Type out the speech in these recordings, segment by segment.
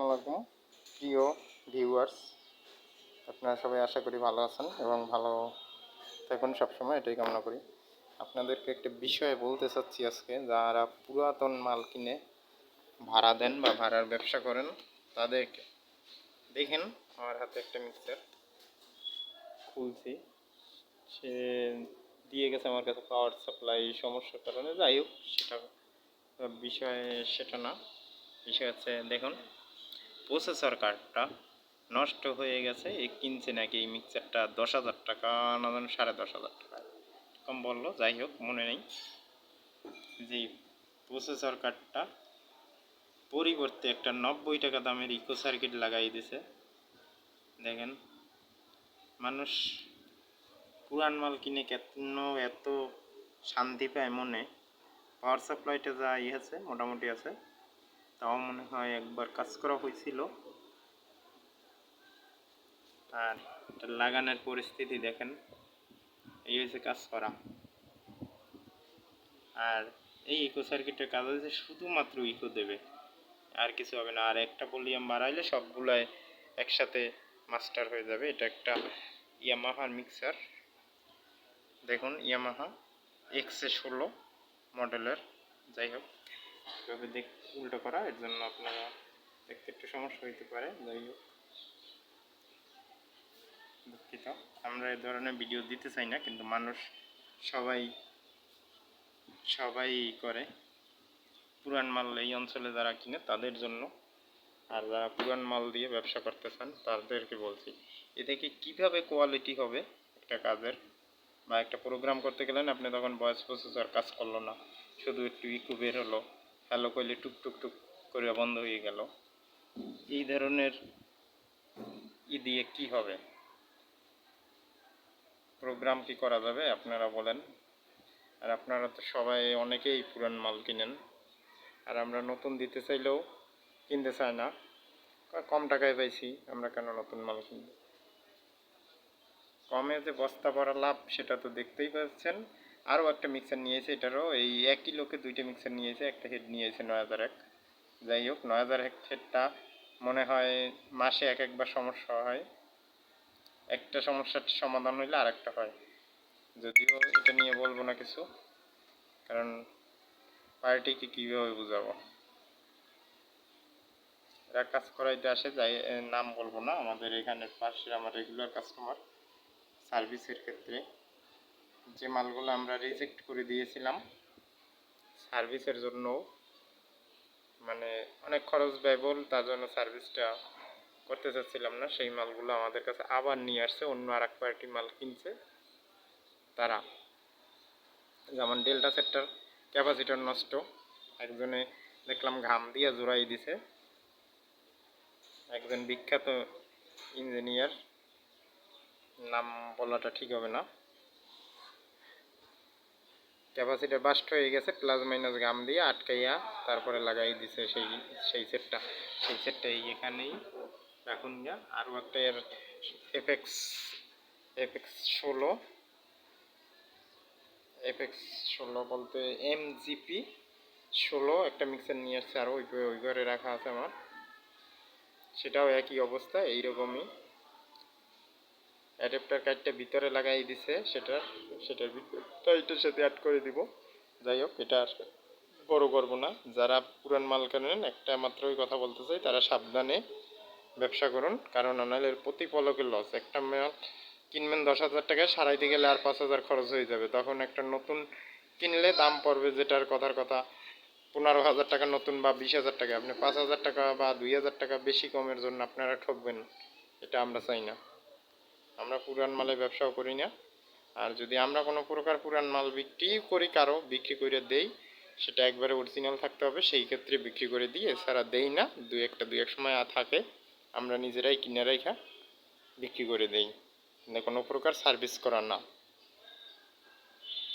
আসসালামাইকুম প্রিয় ভিউয়ার্স আপনারা সবাই আশা করি ভালো আছেন এবং ভালো থাকুন সবসময়, এটাই কামনা করি। আপনাদেরকে একটা বিষয়ে বলতে চাচ্ছি আজকে, যারা পুরাতন মাল কিনে ভাড়া দেন বা ভাড়ার ব্যবসা করেন, তাদেরকে দেখেন, আমার হাতে একটা মিক্সার খুলছি। সে দিয়ে গেছে আমার কাছে পাওয়ার সাপ্লাই সমস্যার কারণে। যাই হোক, সেটা বিষয় সেটা না। বিষয় হচ্ছে, দেখুন প্রসেসর কার্ডটা নষ্ট হয়ে গেছে। এ কিনছে নাকি এই মিক্সারটা দশ হাজার টাকা, না জানো সাড়ে দশ হাজার টাকা। কম বলল, যাই হোক, মনে নেই। যে প্রসেসর কার্ডটা পরিবর্তে একটা নব্বই টাকা দামের ইকো সার্কিট লাগাই দিছে। দেখেন, মানুষ পুরান মাল কিনে কেন এত শান্তি পায় মনে? পাওয়ার সাপ্লাইটা যা ইয়ে আছে, মোটামুটি আছে। তাও মনে হয় একবার কাজ করা হয়েছিল। আর এটা লাগানোর পরিস্থিতি দেখেন, এই হয়েছে কাজ করা। আর এই ইকো সার্কিটের কাজ হচ্ছে শুধুমাত্র ইকো দেবে। আর কিছু হবে না, আর একটা ভলিউম বাড়াইলে সবগুলাই একসাথে মাস্টার হয়ে যাবে। এটা একটা ইয়ামাহার মিক্সার দেখুন ইয়ামাহা এক্সে ষোলো মডেলের যাই হোক। এভাবে দেখ, উল্টো করা, এর জন্য আপনারা দেখতে একটু সমস্যা হইতে পারে, যাই হোক। দুঃখিত। আমরা এই ধরনের ভিডিও দিতে চাই না, কিন্তু মানুষ সবাই সবাই করে। পুরান মাল এই অঞ্চলে যারা কিনে, তাদের জন্য। আর যারা পুরান মাল দিয়ে ব্যবসা করতে চান তাদেরকে বলছি, এ থেকে কীভাবে কোয়ালিটি হবে একটা কাজের? বা একটা প্রোগ্রাম করতে গেলেন, আপনি তখন ভয়েস প্রসেসর কাজ করল না। শুধু একটু ইকু বের হলো। হ্যালো কইলে টুক টুক টুক করে বন্ধ হয়ে গেল। এই ধরনের ই দিয়ে কি হবে? প্রোগ্রাম কি করা যাবে, আপনারা বলেন। আর আপনারা তো সবাই অনেকেই পুরান মাল কিনেন। আর আমরা নতুন দিতে চাইলেও কিনতে চাই না। কম টাকায় পাইছি, আমরা কেন নতুন মাল কিনব? কমে যে বস্তা ভরা লাভ, সেটা তো দেখতেই পাচ্ছেন। আরও একটা মিক্সার নিয়েছে, এটারও এই একই লোকে দুইটা মিক্সার নিয়েছে, একটা হেড নিয়েছে নয় হাজার এক। যাই হোক, নয় হাজার এক হেডটা মনে হয় মাসে এক একবার সমস্যা হয়। একটা সমস্যার সমাধান হইলে আর একটা হয়। যদিও এটা নিয়ে বলব না কিছু, কারণ পার্টিকে কীভাবে বুঝাবো? এরা কাজ করাইতে আসে, যাই নাম বলব না, আমাদের এখানে পাশে আমার রেগুলার কাস্টমার সার্ভিসের ক্ষেত্রে। যে মালগুলো আমরা রিজেক্ট করে দিয়েছিলাম সার্ভিসের জন্য মানে অনেক খরচ ব্যয়বহুল, তার জন্য সার্ভিসটা করতে চাচ্ছিলাম না। সেই মালগুলো আমাদের কাছে আবার নিয়ে আসছে, অন্য আর এক পার্টি মাল কিনছে তারা। যেমন ডেল্টা সেটটার ক্যাপাসিটার নষ্ট। একজনে দেখলাম ঘাম দিয়ে জোড়াই দিছে। একজন বিখ্যাত ইঞ্জিনিয়ার নাম বলাটা ঠিক হবে না। ক্যাপাসিটার বাস্ট হয়ে গেছে প্লাস মাইনাস গাম দিয়ে আটকাইয়া তারপরে লাগাই দিছে সেই সেই সেটটা সেই সেটটা এখানেই রাখুন যা আরও একটা এর এফেক্স এফেক্স ষোলো। এফেক্স ষোলো বলতে এম জিপি ষোলো, একটা মিক্সার নিয়ে আসছে আরও ওই ওই ঘরে রাখা আছে আমার। সেটাও একই অবস্থা, এইরকমই। অ্যাডাপ্টার কার্ডটা ভিতরে লাগাই দিছে সেটার সেটার এটার সাথে অ্যাড করে দিব। যাই হোক, এটা আর বড় করব না। যারা পুরান মাল কেনেন, একটা মাত্রই কথা বলতে চাই, তারা সাবধানে ব্যবসা করুন। কারণ আনালের প্রতি পলকের লস একটা মাল কিনবেন দশ হাজার টাকায়, সারাইতে গেলে আর পাঁচ হাজার খরচ হয়ে যাবে। তখন একটা নতুন কিনলে দাম পড়বে যেটার কথার কথা, পনেরো হাজার টাকা নতুন বা বিশ হাজার টাকা। আপনি পাঁচ হাজার টাকা বা দুই হাজার টাকা বেশি কমের জন্য আপনারা ঠকবেন, এটা আমরা চাই না। আমরা পুরান মালে ব্যবসাও করি না। আর যদি আমরা কোনো প্রকার পুরান মাল বিক্রি করি কারও, বিক্রি করে দেই, সেটা একবারে অরিজিনাল থাকতে হবে, সেই ক্ষেত্রে বিক্রি করে দিই এছাড়া দেই না, দু একটা, দু এক সময় থাকে, আমরা নিজেরাই কিনে রেখা বিক্রি করে দেই। মানে কোনো প্রকার সার্ভিস করা না।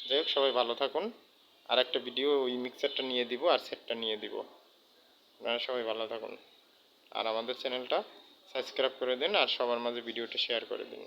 যাই হোক, সবাই ভালো থাকুন। আর একটা ভিডিও ওই মিক্সারটা নিয়ে দিব, আর সেটটা নিয়ে দিব। আপনারা সবাই ভালো থাকুন। আর আমাদের চ্যানেলটা সাবস্ক্রাইব করে দিন আর সবার মাঝে ভিডিওটা শেয়ার করে দিন।